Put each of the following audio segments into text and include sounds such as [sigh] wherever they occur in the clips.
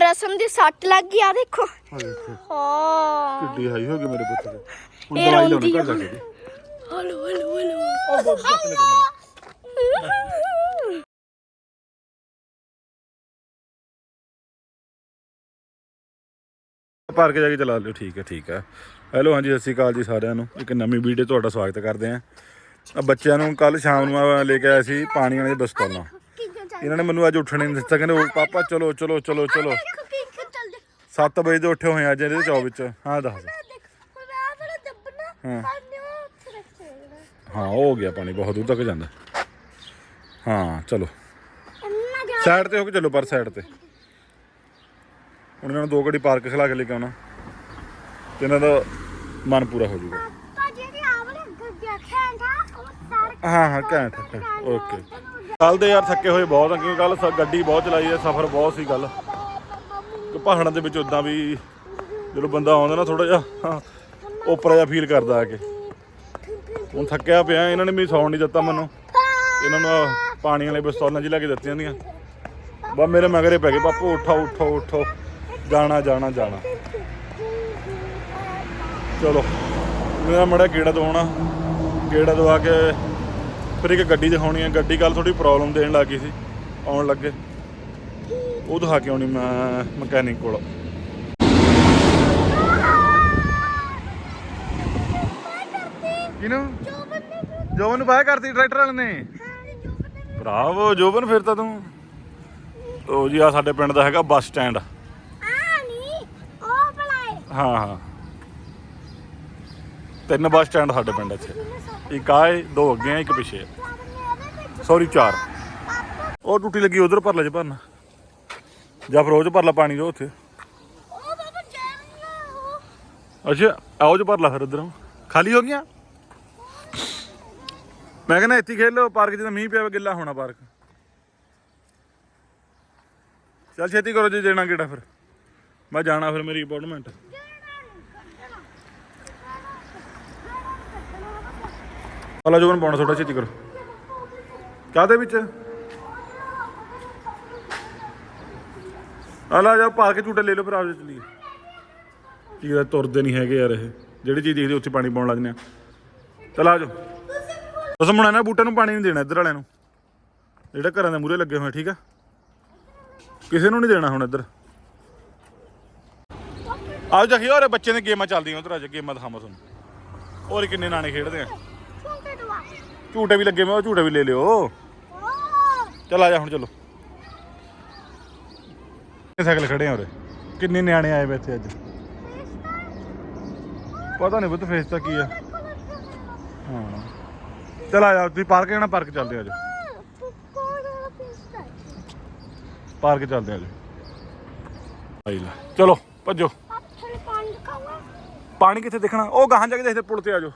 ਰਸਮ ਦੀ ਸੱਟ ਲੱਗ ਗਈ ਆ ਦੇਖੋ। ਆ ਦੇਖੋ। ਹਾਂ। ਕਿੱਡੀ ਹਾਈ ਹੋ ਗਈ ਮੇਰੇ ਪੁੱਤ ਦੇ। ਹੁਣ ਇਹ ਦਵਾਈ ਰੋਂਦੀ ਲਾਉਣੀ ਆ। ਘਰ ਜਾ ਕੇ। Hello hello hello. ਉਹ ਬਹੁਤ ਚੱਕ ਲੈ ਕੇ। ਪਾਰਕ ਜਾ ਕੇ ਚਲਾ ਲਿਓ ਠੀਕ ਹੈ ਠੀਕ ਹੈ। ਹੈਲੋ ਹਾਂਜੀ ਸਤਿ ਸ਼੍ਰੀ ਅਕਾਲ ਜੀ ਸਾਰਿਆਂ ਨੂੰ। ਇੱਕ ਨਵੀਂ ਵੀਡੀਓ ਤੁਹਾਡਾ ਸਵਾਗਤ ਕਰਦੇ ਆਂ ਆ ਬੱਚਿਆਂ ਨੂੰ ਕੱਲ ਸ਼ਾਮ ਨੂੰ ਲੈ ਕੇ ਆਇਆ ਸੀ ਪਾਣੀ ਵਾਲੇ ਬਸਤੌਲਾਂ ਇਹਨਾਂ ਨੇ ਮੈਨੂੰ ਅੱਜ ਉੱਠਣੇ ਨਹੀਂ ਦਿੱਤਾ। ਕਹਿੰਦੇ ਉਹ ਪਾਪਾ ਚਲੋ ਚਲੋ ਚਲੋ ਚਲੋ। ਦੇਖੋ ਕੀ ਕੀ ਚੱਲਦੇ। 7 ਵਜੇ ਦੇ ਉੱਠੇ ਹੋਏ ਆ ਅੱਜ ਇਹਦੇ ਚੌ ਵਿੱਚ। ਹਾਂ ਦੱਸ। ਹਾਂ। ਹਾਂ ਹੋ ਗਿਆ ਪਾਣੀ ਬਹੁਤ ਦੂਰ ਤੱਕ ਜਾਂਦਾ। ਹਾਂ ਚਲੋ। ਸਾਈਡ ਤੇ ਹੋ ਕੇ ਚੱਲੋ ਪਰ ਸਾਈਡ ਤੇ। ਹੁਣ ਇਹਨਾਂ ਨੂੰ ਦੋ ਘੜੀ ਪਾਰਕ ਖਿਲਾ ਕੇ ਲੈ ਕੇ ਆਉਣਾ। ਤੇ ਇਹਨਾਂ ਦਾ ਮਨ ਪੂਰਾ ਹੋ ਜਾਊਗਾ। ਹਾਂ ਹਾਂ ਘੈਂਟ ਓਕੇ। ਕੱਲ ਦੇ ਯਾਰ ਥੱਕੇ ਹੋਏ ਬਹੁਤ ਆ, ਕਿਉਂਕਿ ਕੱਲ ਗੱਡੀ ਬਹੁਤ ਚਲਾਈ ਹੈ ਸਫ਼ਰ ਬਹੁਤ ਸੀ ਕੱਲ ਪਹਾੜਾਂ ਦੇ ਵਿੱਚ ਉਦਾਂ ਵੀ ਜਦੋਂ ਬੰਦਾ ਆਉਂਦਾ ਨਾ ਥੋੜਾ ਜਿਹਾ ਉੱਪਰ ਜਿਹਾ ਫੀਲ ਕਰਦਾ ਆ ਕੇ। ਹੁਣ ਥੱਕਿਆ ਪਿਆ, ਇਹਨਾਂ ਨੇ ਵੀ ਸੌਣ ਨਹੀਂ ਦਿੱਤਾ ਮੈਨੂੰ। ਇਹਨਾਂ ਨੂੰ ਆਹ ਪਾਣੀ ਵਾਲੇ ਪਿਸਤੌਲਾਂ ਜੀ ਲੈ ਕੇ ਦਿੱਤੀਆਂ ਦੀਆਂ ਬਸ ਮੇਰੇ ਮਗਰੇ ਪੈ ਗਏ, ਬਾਪੂ, ਉਠੋ ਉਠੋ ਉਠੋ। ਜਾਣਾ ਜਾਣਾ ਜਾਣਾ। ਚਲੋ ਮੇਰਾ ਮੜਾ ਗੇੜਾ ਦਵਾਉਣਾ। ਗੇੜਾ ਦਵਾ ਕੇ ਫਿਰ ਇੱਕ ਗੱਡੀ ਦਿਖਾਉਣੀ ਹੈ ਗੱਡੀ ਕੱਲ ਥੋੜੀ ਪ੍ਰੋਬਲਮ ਦੇਣ ਲੱਗੀ ਸੀ ਆਉਣ ਲੱਗੇ। ਉਹ ਦਿਖਾ ਕੇ ਆਉਣੀ ਮੈਂ ਮਕੈਨਿਕ ਕੋਲ। ਕਿਨੂੰ ਜੋਬਨ ਨੂੰ ਬਾਹਰ ਕਰਤੀ ਟਰੈਕਟਰ ਵਾਲੇ ਨੇ। ਭਰਾਵੋ ਜੋਬਨ ਫਿਰ ਤਾਂ ਤੂੰ। ਉਹ ਜੀ ਆ ਸਾਡੇ ਪਿੰਡ ਦਾ ਹੈਗਾ ਬੱਸ ਸਟੈਂਡ। ਆ ਨਹੀਂ ਉਹ ਬਲਾਏ ਹਾਂ ਹਾਂ। ਤਿੰਨ ਬੱਸ ਸਟੈਂਡ ਸਾਡੇ ਪਿੰਡ 'ਚ ਇੱਕ ਆਏ ਦੋ ਅੱਗੇ ਆ, ਇੱਕ ਪਿੱਛੇ ਸੌਰੀ ਚਾਰ। ਉਹ ਟੁੱਟੀ ਲੱਗੀ ਉਧਰ ਭਰ ਲੈ ਜੇ ਭਰਨਾ। ਜਾਂ ਫਿਰ ਉਹ 'ਚ ਭਰ ਲੈ ਪਾਣੀ ਜੋ ਉੱਥੇ। ਅੱਛਾ, ਆਓ ਚ ਭਰ ਲਾ ਫਿਰ ਉਧਰੋਂ ਖਾਲੀ ਹੋ ਗਈਆਂ? ਮੈਂ ਕਹਿੰਦਾ ਇੱਥੇ ਹੀ ਖੇਲ ਲਓ ਪਾਰਕ 'ਚ ਮੀਂਹ ਪਿਆ ਗਿੱਲਾ ਹੋਣਾ ਪਾਰਕ। ਚੱਲ ਛੇਤੀ ਕਰੋ ਜੇ ਦੇਣਾ ਕਿਹੜਾ ਫਿਰ। ਮੈਂ ਜਾਣਾ ਫਿਰ ਮੇਰੀ ਅਪਾਇੰਟਮੈਂਟ ਹਲਾ ਜੋਨ ਪਾਉਣਾ ਥੋੜਾ ਛੇਤੀ ਕਰੋ। ਕਾਹਦੇ ਵਿੱਚ? ਹਲਾ ਜਾ ਪਾਰਕ ਝੂਟੇ ਲੈ ਲਓ ਫਿਰ ਆਜੋ ਚਲੀਏ। ਕੀ ਦਾ ਤੁਰਦੇ ਨਹੀਂ ਹੈਗੇ ਯਾਰ ਇਹ। ਜਿਹੜੀ ਚੀਜ਼ ਦੇਖਦੇ ਉੱਥੇ ਪਾਣੀ ਪਾਉਣ ਲੱਗ ਜਾਂਦੇ ਆ। ਚਲ ਆ ਤੁਸੀਂ ਮੁੰਡਾ ਨਾ ਬੂਟੇ ਨੂੰ ਪਾਣੀ ਨਹੀਂ ਦੇਣਾ ਇੱਧਰ ਵਾਲਿਆਂ ਨੂੰ। ਜਿਹੜੇ ਘਰਾਂ ਦੇ ਮੂਹਰੇ ਲੱਗੇ ਹੋਏ ਠੀਕ ਆ? ਕਿਸੇ ਨੂੰ ਨਹੀਂ ਦੇਣਾ ਹੁਣ ਇੱਧਰ। ਆਓ ਜਾ ਹੋਰ ਬੱਚੇ ਦੀਆਂ ਗੇਮਾਂ ਚੱਲਦੀਆਂ ਉਧਰ ਅੱਜ, ਗੇਮਾਂ ਦਿਖਾਵਾਂ ਤੁਹਾਨੂੰ। ਹੋਰ ਕਿੰਨੇ ਨਾਣੇ ਖੇਡਦੇ ਆ। ਝੂਟੇ ਵੀ ਲੱਗੇ ਹੋਏ ਉਹ ਝੂਟੇ ਵੀ ਲੈ ਲਿਓ। ਚੱਲ ਆ ਜਾ ਹੁਣ ਚਲੋ। ਸਾਈਕਲ ਖੜੇ ਆ ਉਰੇ। ਕਿੰਨੇ ਨਿਆਣੇ ਆਏ ਵੇ ਇੱਥੇ ਅੱਜ? ਪਤਾ ਨਹੀਂ ਬੁੱਤ ਫੇਸ ਤਾਂ ਕੀ ਆ। ਹਾਂ। ਚਲ ਆ ਜਾ ਤੁਸੀਂ ਪਾਰਕ ਜਾਣਾ ਪਾਰਕ ਚੱਲਦੇ ਆ ਜਾ ਕੋਲ ਵਾਲਾ ਪਿਸਤਾ ਪਾਰਕ ਚੱਲਦੇ ਆ ਜਾ ਆਈ ਲੈ ਚਲੋ ਭੱਜੋ। ਪਾਣੀ ਕਿੱਥੇ ਦੇਖਣਾ? ਉਹ ਗਾਹਾਂ ਜਾ ਕੇ ਦੇਖਦੇ ਪੁਲ ਤੇ ਆ ਜਾਓ।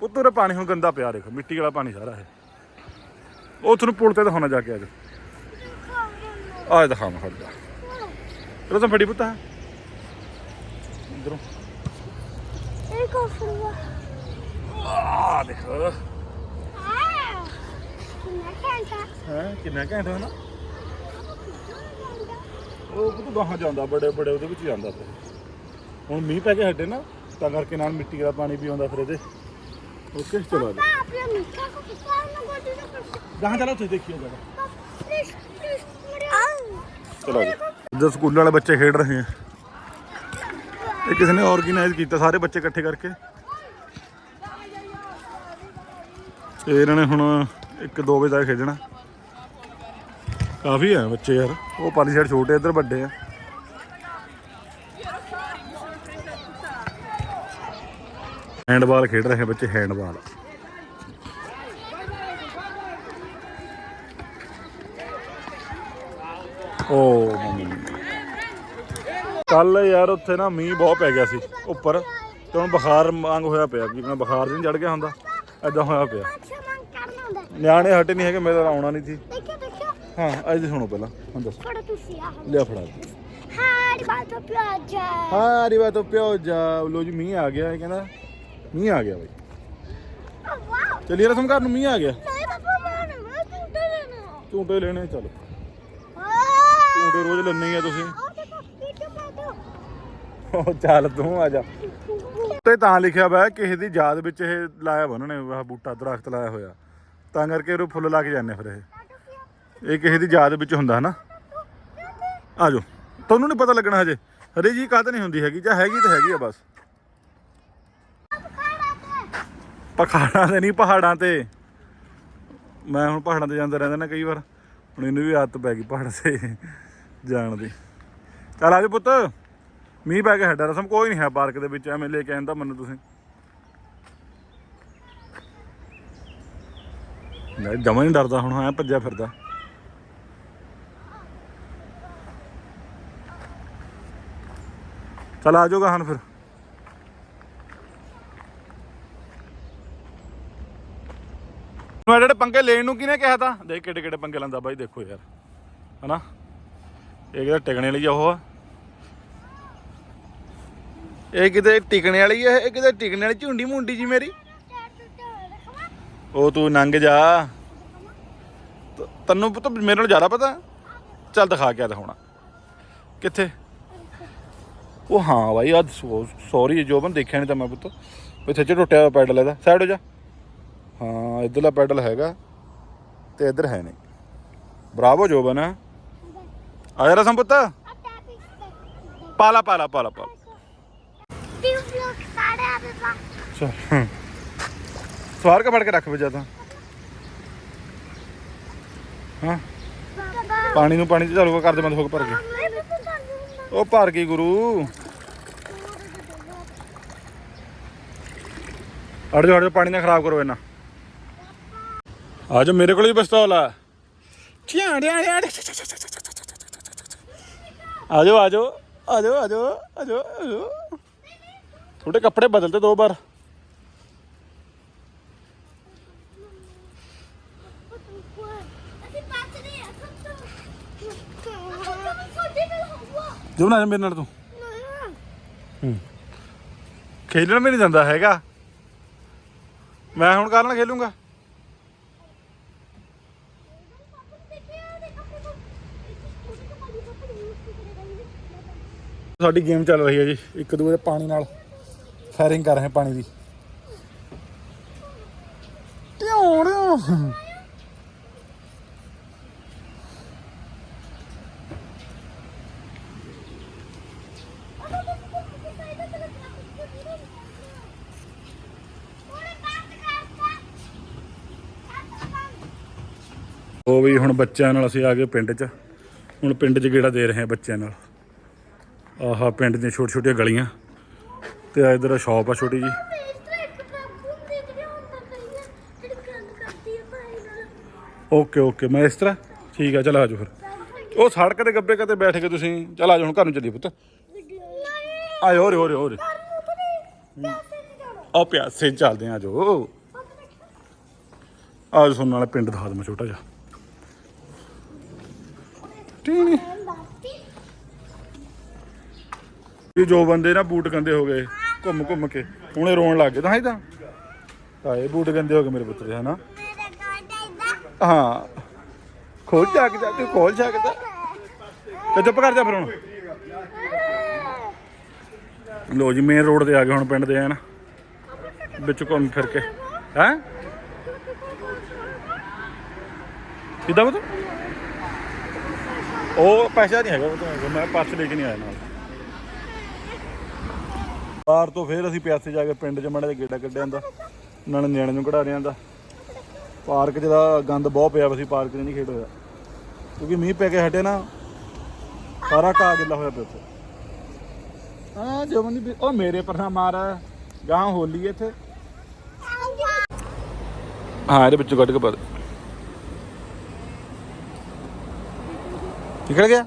ਪੁੱਤ ਉਰੇ ਪਾਣੀ ਹੁਣ ਗੰਦਾ ਪਿਆ ਦੇਖੋ, ਮਿੱਟੀ ਵਾਲਾ ਪਾਣੀ ਸਾਰਾ ਹੈ ਉਹ ਤੁਹਾਨੂੰ ਪੁਲ ਤੇ ਦਿਖਾਉਣਾ ਜਾ ਕੇ ਅੱਜ ਜਾਓ ਆ ਦਿਖਾਵਾਂ ਖੜ ਜਾ। ਚਲੋ ਤਾਂ ਫੜੀ ਪੁੱਤਾ ਇਧਰੋਂ। ਇਹ ਕੋ ਫਰਵਾ ਆ ਦੇਖੋ। ਕਿੰਨਾ ਘੰਟਾ ਹੈ, ਕਿੰਨਾ ਘੈਂਟ ਹੈ ਨਾ। ਉਹ ਪੁੱਤ ਗਾਹਾਂ ਜਾਂਦਾ, ਬੜੇ ਬੜੇ ਉਹਦੇ ਵਿੱਚ ਜਾਂਦਾ। ਫਿਰ ਹੁਣ ਮੀਂਹ ਪੈ ਕੇ ਹਟੇ ਨਾ, ਤਾਂ ਕਰਕੇ ਨਾਲ ਮਿੱਟੀ ਦਾ ਪਾਣੀ ਵੀ ਆਉਂਦਾ ਫਿਰ ਇਹਦੇ। ਮਿੱਠਾ ਕੋ ਕਿਤਾ ਨਾ? ਗੋਡੀ ਨਾ ਕਰ ਗਾਹਾਂ ਚਲੋ ਉੱਥੇ ਦੇਖੀਓ ਜਰਾ। ਪਲੀਜ਼ ਪਲੀਜ਼ ਮੇਰੇ ਆ ਚਲੋ ਜੀ ਜਦੋਂ ਸਕੂਲ ਵਾਲੇ ਬੱਚੇ ਖੇਡ ਰਹੇ ਆ ਇਹ ਕਿਸੇ ਨੇ ਆਰਗੇਨਾਈਜ਼ ਕੀਤਾ ਸਾਰੇ ਬੱਚੇ ਇਕੱਠੇ ਕਰਕੇ। ਤੇ ਇਹਨਾਂ ਨੇ ਹੁਣ 1-2 ਵਜੇ ਤੱਕ ਖੇਡਣਾ। ਕਾਫੀ ਆ ਬੱਚੇ ਯਾਰ ਉਹ ਪਾਲੀ ਸਾਈਡ ਛੋਟੇ ਇੱਧਰ ਵੱਡੇ ਆ। ਹੈਂਡਬਾਲ ਖੇਡ ਰਹੇ ਆ ਬੱਚੇ ਹੈਂਡਬਾਲ। ਓ ਕੱਲ ਯਾਰ ਉੱਥੇ ਨਾ ਮੀਂਹ ਬਹੁਤ ਪੈ ਗਿਆ ਸੀ ਉੱਪਰ। ਤੇ ਹੁਣ ਬੁਖਾਰ ਵਾਂਗ ਹੋਇਆ ਪਿਆ ਕਿ ਮੈਂ ਬੁਖਾਰ ਨਹੀਂ ਚੜ ਗਿਆ ਹੁੰਦਾ ਐਦਾਂ ਹੋਇਆ ਪਿਆ। ਨਿਆਣੇ ਹਟੇ ਨਹੀਂ ਹੈਗੇ ਮੇਰਾ ਆਉਣਾ ਨਹੀਂ ਸੀ। ਹਾਂ ਅੱਜ ਸੁਣੋ ਪਹਿਲਾਂ ਹੁਣ ਦੱਸੋ। ਫੜੋ ਤੁਸੀਂ ਆ ਲਿਆ ਫੜਾ ਹਾਂ ਬਾਤ ਪਿਆਜਾ ਹਾਂ ਰੀਵਾ ਤੋਂ ਪਿਓ ਜਾ। ਲੋ ਜੀ ਮੀਂਹ ਆ ਗਿਆ ਇਹ ਕਹਿੰਦਾ ਮੀਂਹ ਆ ਗਿਆ ਬਾਈ। ਚਲਿਏ ਰਸਮ ਘਰ ਨੂੰ, ਮੀਂਹ ਆ ਗਿਆ। ਨਹੀਂ ਪਾਪਾ ਮੈਂ ਨਾ ਝੂਟੇ ਲੈਣਾ ਝੂਟੇ ਲੈਣੇ ਚਲੋ। ਝੂਟੇ ਰੋਜ਼ ਲੈਣੀ ਆ ਤੁਸੀਂ। ਉਹ ਚੱਲ ਤੂੰ ਆ ਜਾ। ਤੇ ਤਾਂ ਲਿਖਿਆ ਹੋਇਆ ਕਿਸੇ ਦੀ ਯਾਦ ਵਿੱਚ ਇਹ ਲਾਇਆ ਵਾ ਉਹਨਾਂ ਬੂਟਾ ਦਰਖਤ ਲਾਇਆ ਹੋਇਆ। ਤਾਂ ਕਰਕੇ ਉਹ ਫੁੱਲ ਲਾ ਕੇ ਜਾਂਦੇ ਫਿਰ ਇਹ। ਇਹ ਕਿਸੇ ਦੀ ਯਾਦ ਵਿੱਚ ਹੁੰਦਾ ਹਨਾ। ਆ ਜਾਓ। ਤੁਹਾਨੂੰ ਨਹੀਂ ਪਤਾ ਲੱਗਣਾ ਹਜੇ। ਹਰੇ ਜੀ ਕਾਹਤ ਨਹੀਂ ਹੁੰਦੀ ਹੈਗੀ, ਜਾਂ ਹੈਗੀ ਤਾਂ ਹੈਗੀ ਆ ਬਸ। ਪਹਾੜਾਂ ਤੇ ਨਹੀਂ, ਪਹਾੜਾਂ ਤੇ। ਮੈਂ ਹੁਣ ਪਹਾੜਾਂ ਤੇ ਜਾਂਦਾ ਰਹਿੰਦਾ ਨਾ ਕਈ ਵਾਰ। ਹੁਣ ਇਹਨੂੰ ਵੀ ਆਦਤ ਪੈ ਗਈ ਪਹਾੜਾਂ ਤੇ ਜਾਣ ਦੀ। ਚੱਲ ਆ ਜਾ ਪੁੱਤ। ਮੀਂਹ ਪੈ ਗਿਆ ਹਟਾ ਰਸਮ ਕੋਈ ਨਹੀਂ ਹੈ ਪਾਰਕ ਦੇ ਵਿੱਚ, ਐਵੇਂ ਲੈ ਕੇ ਆਂਦਾ ਮੈਨੂੰ ਤੁਸੀਂ। ਨਹੀਂ ਜਮਾ ਨਹੀਂ ਡਰਦਾ ਹੁਣ, ਐ ਭੱਜਿਆ ਫਿਰਦਾ। ਚਲ ਆ ਜਾਓਗਾ ਹਣ ਫਿਰ। ਮੈਂ ਜਿਹੜੇ ਪੰਗੇ ਲੈਣ ਨੂੰ ਕਿਹਨੇ ਕਿਹਾ ਤਾਂ? ਦੇਖ ਕਿੱਡੇ ਕਿੱਡੇ ਪੰਗੇ ਲੈਂਦਾ ਬਾਈ, ਦੇਖੋ ਯਾਰ। ਹਨਾ? ਇਹ ਕਿਹਦਾ ਟਿਕਣੇ ਵਾਲੀ ਉਹ? ਆ ਇਹ ਕਿਤੇ ਟਿਕਣੇ ਵਾਲੀ ਹੈ ਇਹ ਕਿਤੇ ਟਿਕਣੇ ਵਾਲੀ ਝੁੰਡੀ ਮੁੰਡੀ ਜੀ ਮੇਰੀ? ਉਹ ਤੂੰ ਨੰਗ ਜਾ। ਤੈਨੂੰ ਪੁੱਤ ਮੇਰੇ ਨਾਲ ਜ਼ਿਆਦਾ ਪਤਾ? ਚੱਲ ਦਿਖਾ ਕੇ ਆ ਦਿਖਾਉਣਾ ਕਿੱਥੇ? ਉਹ ਹਾਂ ਬਾਈ ਅੱਜ ਸੌਰੀ ਜੋਬਨ ਦੇਖਿਆ ਨਹੀਂ ਤਾਂ ਮੈਂ ਪੁੱਤ। ਇੱਥੇ ਚ ਟੁੱਟਿਆ ਹੋਇਆ ਪੈਡਲ ਇਹਦਾ। ਸਾਈਡ ਹੋ ਜਾ। ਹਾਂ, ਇਧਰਲਾ ਪੈਡਲ ਹੈਗਾ ਤੇ ਇੱਧਰ ਹੈ ਨਹੀਂ। ਬਰਾਵੋ ਜੋਬਨ। ਆ ਜਾ ਰਸਮ ਪੁੱਤ ਪਾਲਾ ਪਾਲਾ ਪਾਲਾ ਪਾਲਾ। ਟਿਊਬ ਲੋਕ ਸਵਾਰ ਕੇ ਫੜ ਕੇ ਰੱਖ ਵਜਾ ਤਾਂ। ਹਾਂ? ਪਾਣੀ ਨੂੰ ਪਾਣੀ ਚ ਚਲੂਗਾ ਕਰਦੇ ਬੰਦ ਹੋ ਕੇ ਭਰ ਕੇ ਉਹ ਭਰ ਗਈ ਗੁਰੂ। ਅੜ ਜਾ ਅੜ ਜਾ ਪਾਣੀ ਨਾ ਖਰਾਬ ਕਰੋ ਇਹਨਾਂ। ਆ ਜਾ ਮੇਰੇ ਕੋਲ ਵੀ ਪਿਸਤੌਲ ਆ। ਛਿਆ ਡਿਆ ਡਿਆ ਆ ਜਾਓ ਆ ਜਾਓ ਆ ਜਾਓ ਆ ਜਾਓ ਆ ਜਾਓ ਆ ਜਾਓ। ਥੋੜੇ ਕੱਪੜੇ ਬਦਲਤੇ ਦੋ ਵਾਰ। ਹਾਂ ਜੋ ਨਾ ਮੇਰੇ ਨਾਲ ਤੂੰ। ਖੇਲਣ ਵੀ ਨਹੀਂ ਜਾਂਦਾ ਹੈਗਾ। ਮੈਂ ਹੁਣ ਕੱਲ ਨਾਲ ਖੇਲੂੰਗਾ? ਸਾਡੀ ਗੇਮ ਚੱਲ ਰਹੀ ਹੈ ਜੀ। ਇੱਕ ਦੂਜੇ ਦੇ ਪਾਣੀ ਨਾਲ ਫਾਇਰਿੰਗ ਕਰ ਰਹੇ ਪਾਣੀ ਦੀ। ਟਿਉਣ ਉਹ ਵੀ ਹੁਣ ਬੱਚਿਆਂ ਨਾਲ ਅਸੀਂ ਆ ਗਏ ਪਿੰਡ 'ਚ। ਹੁਣ ਪਿੰਡ 'ਚ ਗੇੜਾ ਦੇ ਰਹੇ ਹਾਂ ਬੱਚਿਆਂ ਨਾਲ। ਆਹਾ ਪਿੰਡ ਦੀਆਂ ਛੋਟੀਆਂ ਛੋਟੀਆਂ ਗਲੀਆਂ। ਤੇ ਆ ਇਧਰ ਸ਼ਾਪ ਆ ਛੋਟੀ ਜੀ ਓਕੇ ਓਕੇ ਮੈਂ ਇਸ ਤਰ੍ਹਾਂ? ਠੀਕ ਆ ਚਲ ਆ ਜਾਓ ਫਿਰ। ਉਹ ਸੜਕ ਦੇ ਗੱਬੇ ਕਦੇ ਬੈਠ ਕੇ ਤੁਸੀਂ? ਚਲ ਆ ਜਾਓ ਹੁਣ ਘਰ ਨੂੰ ਚੱਲੀਏ ਪੁੱਤ। ਆਇਓ ਹੋਰੇ ਹੋਰੇ ਹੋਰੇ ਆ ਪਿਆਸੇ ਚੱਲਦੇ ਆ ਜੋ ਆ ਸੁਣਨ ਵਾਲਾ ਪਿੰਡ ਦਿਖਾ ਦਵਾਂ ਛੋਟਾ ਜਿਹਾ। ਟੀਨੀ ਜੋ ਬੰਦੇ ਨਾ ਬੂਟ ਗੰਦੇ ਹੋ ਗਏ, ਘੁੰਮ ਘੁੰਮ ਕੇ, ਹੁਣੇ ਰੋਣ ਲੱਗ ਗਏ, ਤਾਂ ਹੀ ਤਾਂ। ਤਾਂ ਇਹ ਬੂਟ ਗੰਦੇ ਹੋ ਗਏ ਮੇਰੇ ਪੁੱਤ ਦੇ ਹਨਾ? ਹਾਂ। ਖੋਲ ਜਾ ਕੇ ਤੂੰ ਖੋਲ ਜਾ ਕੇ ਤੇ ਚੁੱਪ ਕਰ ਜਾ ਫਿਰ ਹੁਣ। ਲੋ ਜੀ ਮੇਨ ਰੋਡ ਤੇ ਆ ਗਏ ਹੁਣ ਪਿੰਡ ਦੇ ਆ ਨਾ? ਵਿੱਚ ਘੁੰਮ ਫਿਰ ਕੇ। ਹੈ? ਕਿੱਦਾਂ ਬਤਾ ਉਹ ਪੈਸਾ ਨਹੀਂ ਹੈਗਾ ਮੈਂ ਪਰਸ ਲੈ ਕੇ ਨਹੀਂ ਆਇਆ ਨਾਲ। ਬਾਹਰ ਤੋਂ ਫਿਰ ਅਸੀਂ ਪਿਆਸੇ ਜਾ ਕੇ ਪਿੰਡ 'ਚ ਮੜੇ ਗੇੜਾ ਕੱਢਿਆ ਹੁੰਦਾ। ਨੇ ਨਿਆਣੇ ਨੂੰ ਕਢਾ ਰਿਆਂ ਦਾ ਪਾਰਕ 'ਚ ਦਾ ਗੰਦ ਬਹੁਤ ਪਿਆ ਵਾ ਸੀ, ਪਾਰਕ 'ਚ ਨਹੀਂ ਖੇਡ ਹੋਇਆ। ਕਿਉਂਕਿ ਮੀਂਹ ਪੈ ਕੇ ਹਟੇ ਨਾ, ਸਾਰਾ ਘਾਹ ਗਿੱਲਾ ਹੋਇਆ ਪਿਆ ਉੱਥੇ। ਹਾਂ ਜਮਨ ਦੀ ਉਹ ਮੇਰੇ ਪਰ ਨਾ ਮਾਰ ਗਾਂ ਹੋਲੀ ਇੱਥੇ। ਹਾਂ, ਇਹਦੇ ਵਿੱਚੋਂ ਕੱਢ ਕੇ ਪਾ ਦੇ। ਨਿਕਲ ਗਿਆ?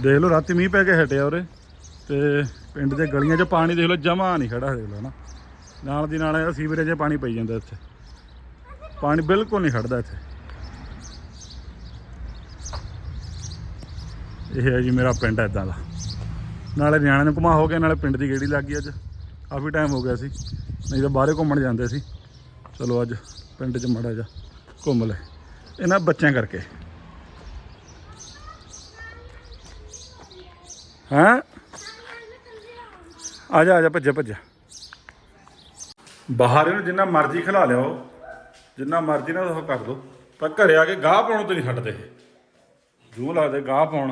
ਦੇਖ ਲਓ, ਰਾਤੀ ਮੀਂਹ ਪੈ ਕੇ ਹਟਿਆ ਉਰੇ। ਤੇ ਪਿੰਡ ਦੇ ਗਲੀਆਂ 'ਚ ਪਾਣੀ ਦੇਖ ਲਓ, ਜਮਾ ਨਹੀਂ ਖੜਾ ਦੇਖ ਹੈ ਨਾ। ਨਾਲ ਦੀ ਨਾਲ ਸੀਵਰੇਜ 'ਚ ਪਾਣੀ ਪਈ ਜਾਂਦਾ ਇੱਥੇ। ਪਾਣੀ ਬਿਲਕੁਲ ਨਹੀਂ ਖੜਦਾ ਇੱਥੇ। ਇਹ ਹੈ ਜੀ ਮੇਰਾ ਪਿੰਡ ਇਦਾਂ ਦਾ। ਨਾਲੇ ਨਿਆਣਿਆਂ ਨੂੰ ਘੁਮਾ ਹੋ ਗਿਆ, ਨਾਲੇ ਪਿੰਡ ਦੀ ਗੇੜੀ ਲੱਗ ਗਈ ਅੱਜ। ਕਾਫੀ ਟਾਈਮ ਹੋ ਗਿਆ ਸੀ। ਨਹੀਂ ਤਾਂ ਬਾਹਰੇ ਘੁੰਮਣ ਜਾਂਦੇ ਸੀ। ਚਲੋ ਅੱਜ ਪਿੰਡ 'ਚ ਮੜਾ ਜਾ ਘੁੰਮ ਲੈ ਇਹਨਾਂ ਬੱਚਿਆਂ ਕਰਕੇ। ਹਾਂ? ਆ ਜਾ ਆ ਜਾ ਭੱਜਾ ਭੱਜਾ ਬਾਹਰ ਇਹਨੂੰ ਜਿੰਨਾ ਮਰਜ਼ੀ ਖਿਲਾ ਲਿਓ ਜਿੰਨਾ ਮਰਜ਼ੀ ਨਾਲ ਉਹ ਕਰ ਦੋ। ਪਰ ਘਰੇ ਆ ਕੇ ਗਾਹ ਪਾਉਣ ਤੋਂ ਨਹੀਂ ਛੱਡਦੇ ਜੂ ਲੱਗਦੇ ਗਾਹ ਪਾਉਣ।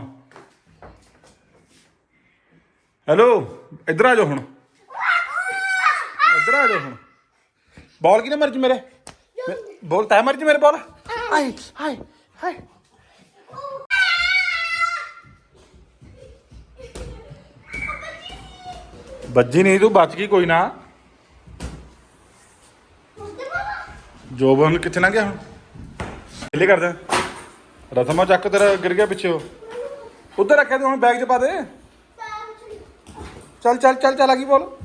ਹੈਲੋ, ਇੱਧਰ ਆ ਜਾਓ ਹੁਣ। ਇੱਧਰ ਆ ਜਾਓ ਹੁਣ। ਬਾਲ ਕਿਨੇ ਮਰਜ਼ੀ ਮੇਰੇ? ਬੋਲ, ਤੈ ਮਰਜ਼ੀ ਮੇਰੇ ਬਾਲ। ਹਾਏ ਹਾਏ ਹਾਏ। ਬੱਜੀ ਨਹੀਂ, ਤੂੰ ਬਚ ਗਈ, ਕੋਈ ਨਾ। ਜੋਬਨ ਕਿੱਥੇ ਨਾ ਗਿਆ ਹੁਣ? ਕਿੱਲੇ ਕਰਦਾ ਰਥਮਾ ਚੱਕ ਤੇਰਾ, ਗਿਰ ਗਿਆ ਪਿੱਛੇ ਉਹ। ਉੱਧਰ ਰੱਖਿਆ ਤੂੰ ਹੁਣ ਬੈਗ 'ਚ ਪਾ ਦੇ। ਚੱਲ ਚੱਲ ਚੱਲ ਚੱਲ, ਆ ਗਈ ਬੋਲ।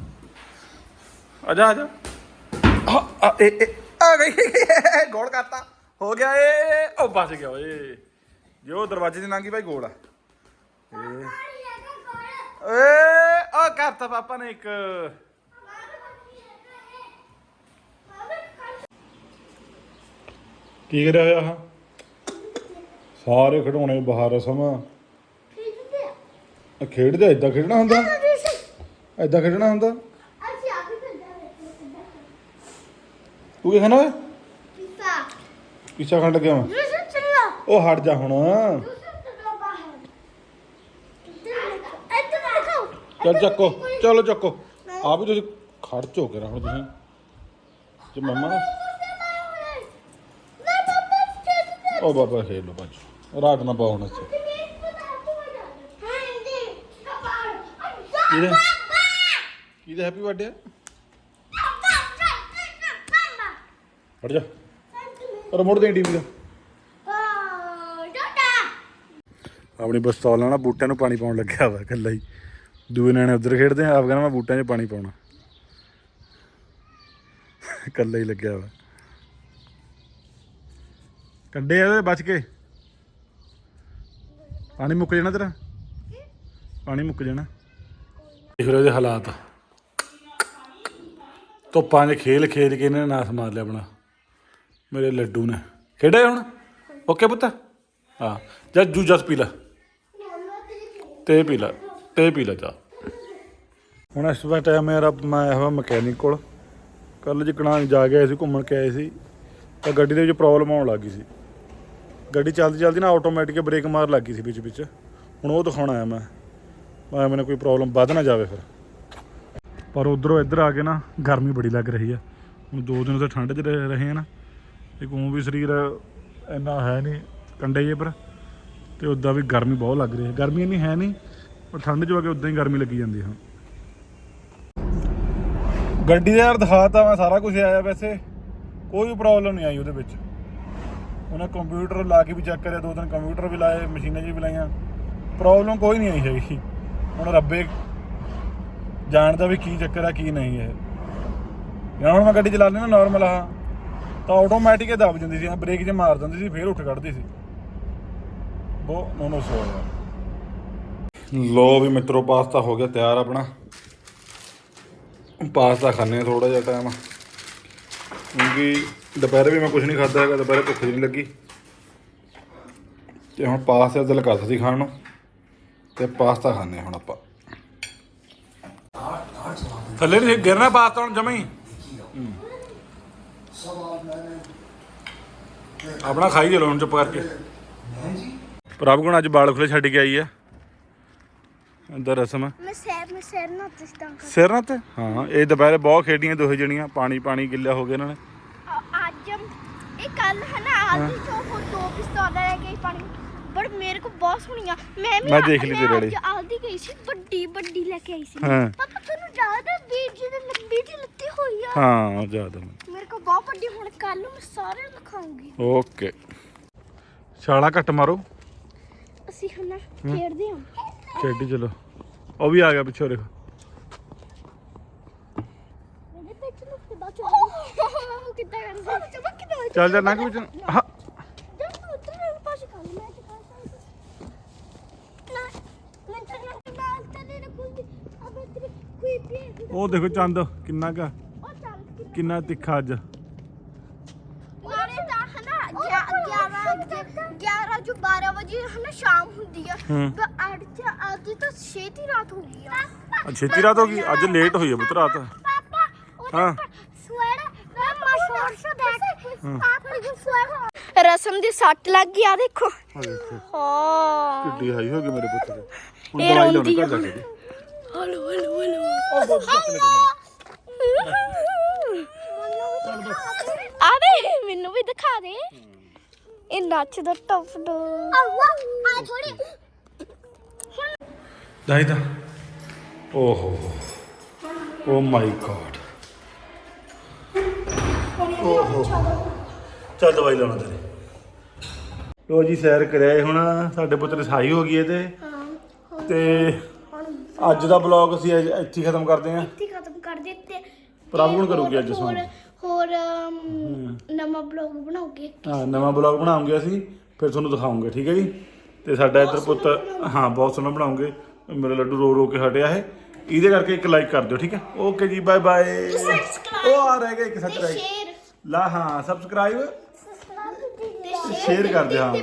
ਆ ਜਾ ਆ ਜਾ। ਆ ਏ ਏ ਆ ਗਈ। ਗੋਲ ਕਰਤਾ। ਹੋ ਗਿਆ ਏ। ਉਹ ਬਚ ਗਿਆ ਓਏ। ਜੋ ਦਰਵਾਜ਼ੇ ਦੀ ਲੰਗੀ ਭਾਈ, ਗੋਲ ਆ। ਏ। ਏ ਆ ਕਰਤਾ ਪਾਪਾ ਨੇ ਇੱਕ। ਕੀ ਕਰਿਆ ਹੋਇਆ ਆ ਸਾਰੇ ਖਿਡੌਣੇ ਬਾਹਰ ਸਮਾਂ। ਆ। ਖੇਡਦੇ ਏਦਾਂ ਖੇਡਣਾ ਹੁੰਦਾ? ਏਦਾਂ ਖੇਡਣਾ ਹੁੰਦਾ? ਤੂੰ ਕੀ ਖਾਣਾ ਓਏ ਪਿੱਛਾ ਖਾਣ ਲੱਗਿਆ ਮੈਂ ਉਹ ਹਟ ਜਾ ਹੁਣ। ਚੱਲ ਚੱਕੋ, ਚਲੋ ਚੱਕੋ। ਆ ਵੀ ਤੁਸੀਂ ਖੜ ਝੋ ਕੇ ਰਹੋ ਤੁਸੀਂ। ਜੇ ਮੰਮਾ ਉਹ ਬਾਬਾ ਖੇਡ ਲੋ ਬਾਜੂ ਰਾਤ ਨਾ ਪਾਉਣ ਇੱਥੇ। ਕਿਹਦੇ ਕਿਹਦੇ ਹੈਪੀ ਬਰਥਡੇ ਆ? ਹਟ ਜਾ। ਰਿਮੋਟ ਦੇ ਟੀਵੀ ਦਾ। ਆਪਣੀ ਬਸਤੌਲ ਨਾਲ ਬੂਟਿਆਂ ਨੂੰ ਪਾਣੀ ਪਾਉਣ ਲੱਗਿਆ ਵਾ ਇਕੱਲਾ ਹੀ। ਦੂਏ ਨਿਆਣੇ ਉਧਰ ਖੇਡਦੇ ਆ, ਆਪ ਕਹਿੰਦਾ ਮੈਂ ਬੂਟਿਆਂ 'ਚ ਪਾਣੀ ਪਾਉਣਾ। ਇਕੱਲਾ ਹੀ ਲੱਗਿਆ ਵਾ। ਕੰਡੇ ਆ ਇਹਦੇ ਬਚ ਕੇ। ਪਾਣੀ ਮੁੱਕ ਜਾਣਾ ਤੇਰਾ? ਪਾਣੀ ਮੁੱਕ ਜਾਣਾ। ਦੇਖ ਲਓ ਇਹਦੇ ਹਾਲਾਤ। ਧੁੱਪਾਂ 'ਚ ਖੇਲ ਖੇਲ ਕੇ ਇਹਨੇ ਨਾਸ ਮਾਰ ਲਿਆ ਆਪਣਾ। ਮੇਰੇ ਲੱਡੂ ਨੇ। ਖੇਡਿਆ ਹੁਣ? ਓਕੇ ਪੁੱਤ? ਹਾਂ। ਜਾ ਜਸ ਪੀ ਲੈ। ਤੇ ਪੀ ਲੈ, ਤੇ ਪੀ ਲੈ ਜਾ। ਹੁਣ ਇਸ ਵਾਰ ਟਾਈਮ ਮੇਰਾ ਮੈਂ ਆਇਆ ਹੋਇਆ ਮਕੈਨਿਕ ਕੋਲ। ਕੱਲ ਜਿਕਣਾ ਜਾ ਕੇ ਆਏ ਸੀ, ਘੁੰਮਣ ਕੇ ਆਏ ਸੀ, ਤਾਂ ਗੱਡੀ ਦੇ ਵਿੱਚ ਪ੍ਰੋਬਲਮ ਆਉਣ ਲੱਗੀ ਸੀ। ਗੱਡੀ ਚੱਲਦੀ ਚੱਲਦੀ ਨਾ ਆਟੋਮੈਟਿਕ ਬ੍ਰੇਕ ਮਾਰ ਲੱਗੀ ਸੀ ਵਿੱਚ ਵਿੱਚ। ਹੁਣ ਉਹ ਦਿਖਾਉਣਾ ਆ ਮੈਂ ਮੈਂ ਮੈਨੂੰ ਕੋਈ ਪ੍ਰੋਬਲਮ ਵੱਧ ਨਾ ਜਾਵੇ ਫਿਰ। ਪਰ ਉਧਰੋਂ ਇੱਧਰ ਆ ਕੇ ਨਾ ਗਰਮੀ ਬੜੀ ਲੱਗ ਰਹੀ ਆ। ਹੁਣ ਦੋ ਦਿਨ ਤੋਂ ਠੰਡ 'ਚ ਰਹੇ ਰਹੇ ਆ ਨਾ, ਇੱਕ ਉਹ ਵੀ ਸਰੀਰ ਇੰਨਾ ਹੈ ਨਹੀਂ ਕੰਡੇ ਜੇ ਪਰ, ਤੇ ਉਦਾਂ ਵੀ ਗਰਮੀ ਬਹੁਤ ਲੱਗ ਰਹੀ ਹੈ ਗਰਮੀ ਇੰਨੀ ਹੈ ਨਹੀਂ, ਪਰ ਠੰਡ 'ਚ ਆ ਕੇ ਉਦਾਂ ਹੀ ਗਰਮੀ ਲੱਗੀ ਜਾਂਦੀ ਹੈ ਗੱਡੀ ਦਾ ਯਾਰ ਦਿਖਾਤਾ ਮੈਂ ਸਾਰਾ ਕੁਝ ਆਇਆ ਵੈਸੇ। ਕੋਈ ਪ੍ਰੋਬਲਮ ਨਹੀਂ ਆਈ ਉਹਦੇ ਵਿੱਚ। ਉਹਨੇ ਕੰਪਿਊਟਰ ਲਾ ਕੇ ਵੀ ਚੈੱਕ ਕਰਿਆ, ਦੋ ਤਿੰਨ ਕੰਪਿਊਟਰ ਵੀ ਲਾਏ, ਮਸ਼ੀਨਾਂ ਜੀ ਵੀ ਲਾਈਆਂ। ਪ੍ਰੋਬਲਮ ਕੋਈ ਨਹੀਂ ਆਈ ਹੈਗੀ। ਹੁਣ ਰੱਬੇ ਜਾਣਦਾ ਵੀ ਕੀ ਚੱਕਰ ਆ, ਕੀ ਨਹੀਂ ਹੈ ਜਾਂ ਹੁਣ ਮੈਂ ਗੱਡੀ ਚਲਾ ਲੈਣਾ ਨਾਰਮਲ ਆ, ਤਾਂ ਆਟੋਮੈਟਿਕ ਹੀ ਦਬ ਜਾਂਦੀ ਸੀ ਐਂ ਬ੍ਰੇਕ ਜੇ ਮਾਰ ਦਿੰਦੀ ਸੀ, ਫੇਰ ਉੱਠ ਕੱਢਦੀ ਸੀ। ਬਹੁਤ ਨੋ ਨੋ ਸੋ ਯਾਰ ਲੋ ਵੀ ਮਿੱਤਰੋ, ਪਾਸਤਾ ਹੋ ਗਿਆ ਤਿਆਰ ਆਪਣਾ। ਪਾਸਤਾ ਖਾਣੇ ਆ ਥੋੜਾ ਜਿਹਾ ਟਾਈਮ ਕਿਉਂਕਿ ਦੁਪਹਿਰੇ ਵੀ ਮੈਂ ਕੁਝ ਨਹੀਂ ਖਾਦਾ ਹੈਗਾ, ਦੁਪਹਿਰੇ ਭੁੱਖ ਨਹੀਂ ਲੱਗੀ। ਤੇ ਹੁਣ ਪਾਸਤਾ ਦਿਲ ਕਰਦਾ ਸੀ ਖਾਣ ਨੂੰ, ਤੇ ਪਾਸਤਾ ਖਾਣੇ ਹੁਣ ਆਪਾਂ। ਥੱਲੇ ਨਹੀਂ ਗਿਰਨਾ ਪਾਸਤਾ ਹੁਣ ਜਮਾ ਆਪਣਾ ਖਾਈ ਚਲੋ ਹੁਣ ਚੁੱਪ ਕਰਕੇ। ਪ੍ਰਭ ਗੁਣ ਅੱਜ ਬਾਲ ਖੁੱਲੇ ਛੱਡ ਕੇ ਆਈ ਆ। ਅੰਦਰ ਰਸਮ। ਮੈਂ ਸੈਰ ਮੈਂ ਸੈਰ ਨਾ ਤਿਸਤਾਂ ਕਰ ਸਿਰ ਨਾ ਤੇ ਹਾਂ ਇਹ ਦੁਪਹਿਰੇ ਬਹੁਤ ਖੇਡੀਆਂ ਦੋਹੇ ਜਣੀਆਂ ਪਾਣੀ ਪਾਣੀ ਗਿੱਲਾ ਹੋ ਗਿਆ ਇਹਨਾਂ ਨੇ। ਅੱਜ ਇਹ ਕੱਲ ਹੈ ਨਾ ਆਲਦੀ ਚੋਕ ਦੋ ਪਿਸਤੌਲ ਲੈ ਗਈ ਪਾਣੀ। ਪਰ ਮੇਰੇ ਕੋ ਬਹੁਤ ਸੁਣੀਆਂ ਮੈਂ ਵੀ ਮੈਂ ਦੇਖ ਲਈ ਤੇਰੇ ਵਾਲੀ। ਆਲਦੀ ਗਈ ਸੀ ਵੱਡੀ ਵੱਡੀ ਲੈ ਕੇ ਆਈ ਸੀ। ਹਾਂ। ਪਾਪਾ ਤੁਹਾਨੂੰ ਹੈ ਵੀਰ ਜੀ ਦੀ ਲੰਬੀ ਜਿਹੀ ਲੱਤੀ ਹੋਈ ਆ? ਹਾਂ ਜ਼ਿਆਦਾ ਮੇਰੇ ਕੋ ਬਹੁਤ ਵੱਡੀ ਹੁਣ ਕੱਲ ਨੂੰ ਮੈਂ ਸਾਰੇ ਲਿਖਾਉਂਗੀ ਓਕੇ। ਛਾਲਾ ਘੱਟ ਮਾਰੋ। ਅਸੀਂ ਹੁਣ ਖੇਡਦੇ ਹਾਂ। ਖੇਡੀ ਚਲੋ। ਉਹ ਵੀ ਆ ਗਿਆ ਪਿੱਛੇ ਦੇਖੋ। ਮੇਰੇ ਪਿੱਛੇ ਨੂੰ ਕਿੱਦਾਂ ਚੱਲ [laughs] ਕਿੱਦਾਂ ਕਰਦਾ? ਚਮਕ ਕਿੱਦਾਂ ਚੱਲ ਜਾ ਨਾ? ਕਿ ਵਿੱਚ ਹਾਂ। ਉਹ ਦੇਖੋ ਚੰਦ ਕਿੰਨਾ ਕਾ ਕਿੰਨਾ ਤਿੱਖਾ ਅੱਜ ਨਾਲੇ ਤਾਂ ਹਨਾ 11 11 ਜੋ 12 ਵਜੇ ਹਨਾ ਸ਼ਾਮ ਹੁੰਦੀ ਆ ਹੂੰ। ਤਾਂ 8 ਅੱਜ ਅੱਜ ਤਾਂ ਛੇਤੀ ਰਾਤ ਹੋ ਗਈ ਆ ਅੱਜ ਛੇਤੀ ਰਾਤ ਹੋ ਗਈ ਅੱਜ ਲੇਟ ਹੋਈ ਹੈ ਪੁੱਤ ਰਾਤ ਪਾਪਾ ਹਾਂ ਸਵੇਰ ਮੈਂ ਸ਼ੋਰ ਸ਼ੋ ਦੇਖ ਪਾਪਾ ਜੀ ਸਵੇਰ ਰਸਮ ਦੀ ਸੱਟ ਲੱਗ ਗਈ ਆ ਦੇਖੋ ਆ ਦੇਖੋ ਹਾਂ ਕਿੱਡੀ ਹਾਈ ਹੋ ਗਈ ਮੇਰੇ ਪੁੱਤ ਦੇ ਹੁਣ ਇਹ ਦਵਾਈ ਰੋਂਦੀ ਲਾਉਣੀ ਘਰ ਜਾ ਆ। ਕੇ ਹਲੋ ਹਲੋ ਹਲੋ ਉਹ ਬਹੁਤ ਚੱਕ ਆ ਦੇ ਮੈਨੂੰ ਵੀ ਦਿਖਾ ਦੇ ਇਹ ਨੱਚਦਾ ਟੱਪਦਾ ਆ ਥੋੜੀ ਦਾਈ ਦਾ ਓਹੋ। ਓ ਮਾਈ ਗॉड ਓਹੋ। ਚੱਲ ਦਵਾਈ ਲਾਉਣਾ ਤੇਰੇ। ਲੋ ਜੀ ਸੈਰ ਕਰਿਆ ਹੁਣ। ਸਾਡੇ ਪੁੱਤ ਦੀ ਸਹਾਈ ਹੋ ਗਈ ਹੈ ਤੇ ਤੇ ਅੱਜ ਦਾ ਬਲੌਗ ਅਸੀਂ ਅੱਜ ਇੱਥੇ ਹੀ ਖਤਮ ਕਰਦੇ ਹਾਂ। ਇੱਥੇ ਖਤਮ ਕਰ ਦਿੱਤੇ। ਪ੍ਰਭ ਹੁਣ ਕਰੂਗੀ ਅੱਜ ਸੌਂਗ। ਹੋਰ ਅਮ, ਨਵਾਂ ਬਲੌਗ ਬਣਾਉਗੇ ਹਾਂ ਨਵਾਂ ਬਲੌਗ ਬਣਾਉਂਗੇ ਅਸੀਂ ਫਿਰ ਤੁਹਾਨੂੰ ਦਿਖਾਉਂਗੇ ਠੀਕ ਹੈ ਜੀ? ਤੇ ਸਾਡਾ ਇੱਧਰ ਪੁੱਤ ਹਾਂ ਬਹੁਤ ਸੋਹਣਾ ਬਣਾਉਂਗੇ। ਮੇਰਾ ਲੱਡੂ ਰੋ ਰੋ ਕੇ ਹਟਿਆ ਹੈ ਇਹਦੇ ਕਰਕੇ ਇੱਕ ਲਾਈਕ ਕਰ ਦਿਓ ਠੀਕ ਹੈ? ਓਕੇ ਜੀ ਬਾਏ ਬਾਏ subscribe ਉਹ ਆ ਰਹਿ ਗਿਆ ਇੱਕ ਸਬਸਕ੍ਰਾਈਬ ਸ਼ੇਅਰ ਲਾ ਹਾਂ ਸਬਸਕ੍ਰਾਈਬ ਤੇ share ਕਰ ਦਿਓ, ਹਾਂ।